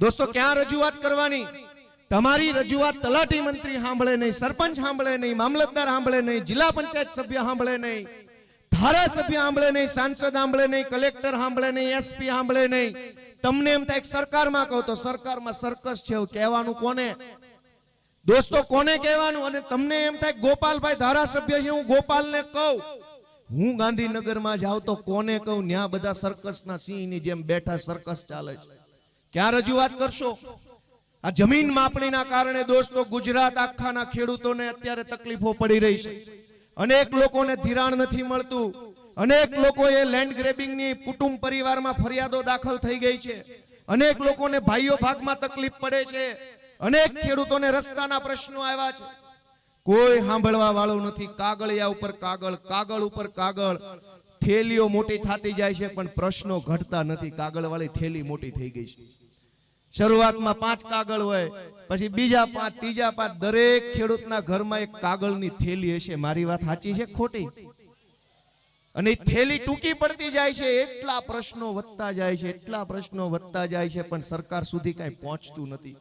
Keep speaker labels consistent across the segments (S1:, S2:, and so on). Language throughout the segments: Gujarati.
S1: દોસ્તો, ક્યાં રજૂઆત કરવાની? તમારી રજૂઆત તલાટી મંત્રી સાંભળે નહીં, સરપંચ સાંભળે નહીં, મામલતદાર સાંભળે નહીં, જિલ્લા પંચાયત સભ્ય સાંભળે નહીં, ધારાસભ્ય સાંભળે નહીં, સાંસદ સાંભળે નહીં, કલેક્ટર સાંભળે નહીં એસપી સાંભળે નહીં. તમને એમ થાય સરકારમાં કહો તો સરકારમાં સરકસ છે કહેવાનું કોને? દોસ્તો, કોને કહેવાનું? અને તમને એમ થાય ગોપાલભાઈ ધારાસભ્ય છે, હું ગોપાલને કહું. હું ગાંધીનગરમાં જાઉં તો કોને કહું? ન્યા બધા સરકસના સિંહની જેમ બેઠા સરકસ ચાલે છે. ક્યાં રજૂઆત કરશો? આ જમીન માપણીના કારણે દોસ્તો ગુજરાત આખાના ખેડૂતોને અત્યારે તકલીફો પડી રહી છે. અનેક લોકોને ધિરાણ નથી મળતું. અનેક લોકોએ લેન્ડ ગ્રેબિંગની કુટુંબ પરિવારમાં ફરિયાદો દાખલ થઈ ગઈ છે. અનેક લોકોને ભાઈઓ ભાગમાં તકલીફ પડે છે. અનેક ખેડૂતોને રસ્તાના પ્રશ્નો આવ્યા છે. કોઈ સાંભળવા વાળું નથી. કાગળિયા ઉપર કાગળ કાગળ ઉપર કાગળ. થેલીઓ મોટી થતી જાય છે, પણ પ્રશ્નો ઘટતા નથી. કાગળ વાળી થેલી મોટી થઈ ગઈ છે. શરૂઆતમાં પાંચ કાગળ હોય, પછી બીજા પાંચ, ત્રીજા પાંચ, દરેક ખેડૂતના ઘરમાં એક કાગળની થેલી હશે. મારી વાત સાચી છે ખોટી? અને થેલી ટૂંકી પડતી જાય છે, એટલા પ્રશ્નો વધતા જાય છે, એટલા પ્રશ્નો વધતા જાય છે, પણ સરકાર સુધી કાંઈ પહોંચતું નથી.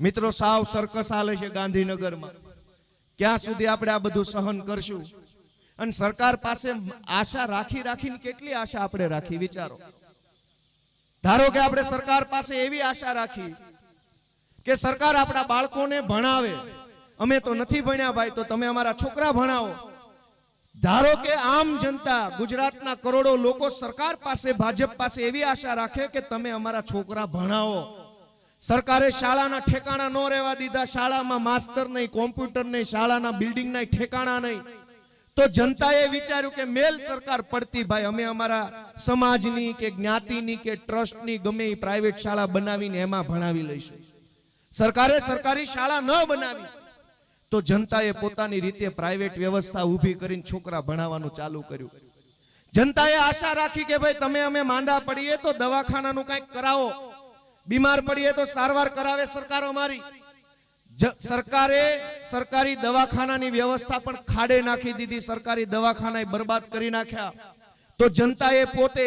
S1: મિત્રો, સાવ સરકસ હાલે છે ગાંધીનગરમાં. ક્યાં સુધી આપણે આ બધું સહન કરશું? અને સરકાર પાસે આશા રાખી રાખીને કેટલી આશા આપણે રાખી? વિચારો. ધારો કે આપણે સરકાર પાસે એવી આશા રાખી કે સરકાર આપણા બાળકોને ભણાવે. અમે તો નથી ભણ્યા ભાઈ, તો તમે અમારા છોકરા ભણાવો. ધારો કે આમ જનતા ગુજરાતના કરોડો લોકો સરકાર પાસે, ભાજપ પાસે એવી આશા રાખે કે તમે અમારા છોકરા ભણાવો. સરકારે શાળાના ઠેકાણા ન રહેવા દીધા, શાળામાં માસ્તર નહીં, કોમ્પ્યુટર નહીં, શાળાના નહીં, ઠેકાણા નહીં. તો જનતાએ વિચાર્યું કે મેલ સરકાર પડતી ભાઈ, અમે અમારા સમાજની કે જ્ઞાતિની કે ટ્રસ્ટની ગમે એ પ્રાઇવેટ શાળા બનાવીને એમાં ભણાવી લઈશું. સરકારે સરકારી શાળા ન બનાવી. તો જનતાએ પોતાની રીતે પ્રાઇવેટ વ્યવસ્થા ઊભી કરીને છોકરા ભણાવવાનું ચાલુ કર્યું. જનતાએ આશા રાખી કે ભાઈ, તમે અમે માંદા પડીએ તો દવાખાનાનું કંઈક કરાવો. બીમાર પડીએ તો સારવાર કરાવે સરકાર અમારી. સરકારે સરકારી દવાખાનાની વ્યવસ્થા પણ ખાડે નાખી દીધી. સરકારી દવાખાના બરબાદ કરી નાખ્યા. તો જનતાએ પોતે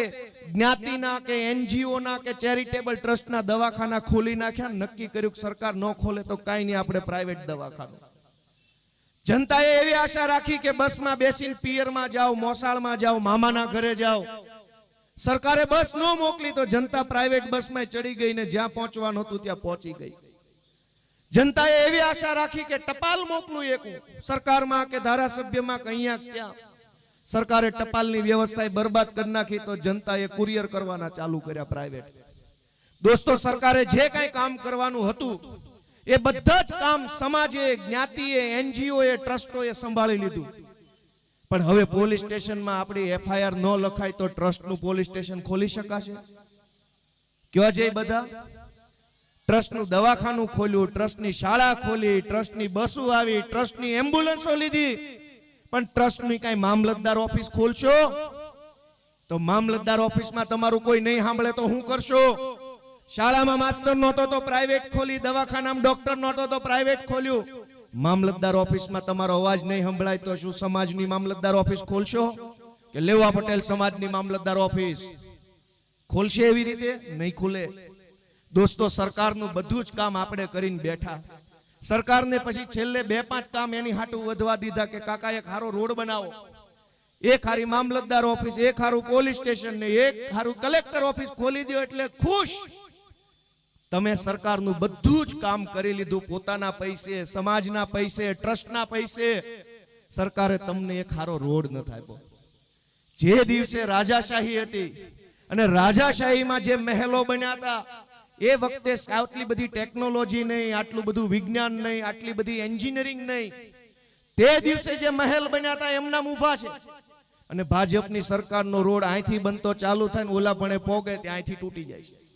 S1: જ્ઞાતિના કે એનજીઓના કે ચેરિટેબલ ટ્રસ્ટના દવાખાના ખોલી નાખ્યા. નક્કી કર્યું કે સરકાર ન ખોલે તો કાંઈ નહીં, આપણે પ્રાઇવેટ દવાખાનું. જનતાએ એવી આશા રાખી કે બસમાં બેસીને પિયરમાં જાઓ, મોસાળમાં જાઓ, મામાના ઘરે જાઓ. સરકારે બસ ન મોકલી તો જનતા પ્રાઇવેટ બસમાં ચડી ગઈ ને જ્યાં પહોંચવાનું હતું ત્યાં પહોંચી ગઈ. જનતાએ એવી આશા રાખી કે ટપાલ મોકલું એક. સરકારમાં કે ધારાસભ્યમાં કે અહીંયા ત્યાં. સરકારે ટપાલની વ્યવસ્થા બરબાદ કરી નાખી તો જનતાએ કુરિયર કરવાના ચાલુ કર્યા પ્રાઇવેટ દોસ્તો, સરકારે જે કાંઈ કામ કરવાનું હતું, એ બધા જ કામ સમાજે, જ્ઞાતિએ, એનજીઓએ, ટ્રસ્ટોએ સંભાળી લીધું. પણ હવે પોલીસ સ્ટેશનમાં આપણી એફઆઈઆર ન લખાય તો ટ્રસ્ટનું પોલીસ સ્ટેશન ખોલી શકાશે? કયો છે બધા? ટ્રસ્ટનું દવાખાનું ખોલ્યું, ટ્રસ્ટની શાળા ખોલી, ટ્રસ્ટની બસો આવી, ટ્રસ્ટની એમ્બ્યુલન્સો લીધી. પણ ટ્રસ્ટની કાંઈ મામલતદાર ઓફિસ ખોલશો? તો મામલતદાર ઓફિસમાં તમારું કોઈ નહીં સાંભળે તો હું કરશો? શાળામાં માસ્ટર નહોતો તો પ્રાઇવેટ ખોલી, દવાખાનામાં ડોક્ટર નહોતો તો પ્રાઇવેટ ખોલ્યું. મામલતદાર ઓફિસમાં તમારો અવાજ નહીં સંભળાય તો શું સમાજની મામલતદાર ઓફિસ ખોલશો? કે લેવા પટેલ સમાજની મામલતદાર ઓફિસ? ખોલશે એવી રીતે? નહીં ખુલે. દોસ્તો, સરકારનું બધું જ કામ આપણે કરીને બેઠા. સરકારને પછી છેલ્લે બે પાંચ કામ એની હાટું વધવા દીધા કે, કાકા, એક હારો રોડ બનાવો. એક હારી મામલતદાર ઓફિસ, એક હારું પોલીસ સ્ટેશન ને એક હારું કલેક્ટર ઓફિસ ખોલી દો એટલે ખુશ. તમે સરકારનું બધું જ કામ કરી લીધું, પોતાના પૈસે, સમાજના પૈસે, ટ્રસ્ટના પૈસે. સરકારે તમને એક હારો રોડ ન થાય જે દિવસે રાજાશાહી હતી અને રાજાશાહીમાં જે મહેલો બન્યા હતા એ વખતે આટલી બધી ટેકનોલોજી નહીં, આટલું બધું વિજ્ઞાન નહીં, આટલી બધી એન્જિનિયરિંગ નહીં. તે દિવસે જે મહેલ બન્યા હતા એમના ઊભા છે. અને ભાજપની સરકારનો રોડ અહીંથી બનતો ચાલુ થાય ને ઓલા પણ પોગે ત્યાં અહીંથી તૂટી જાય છે.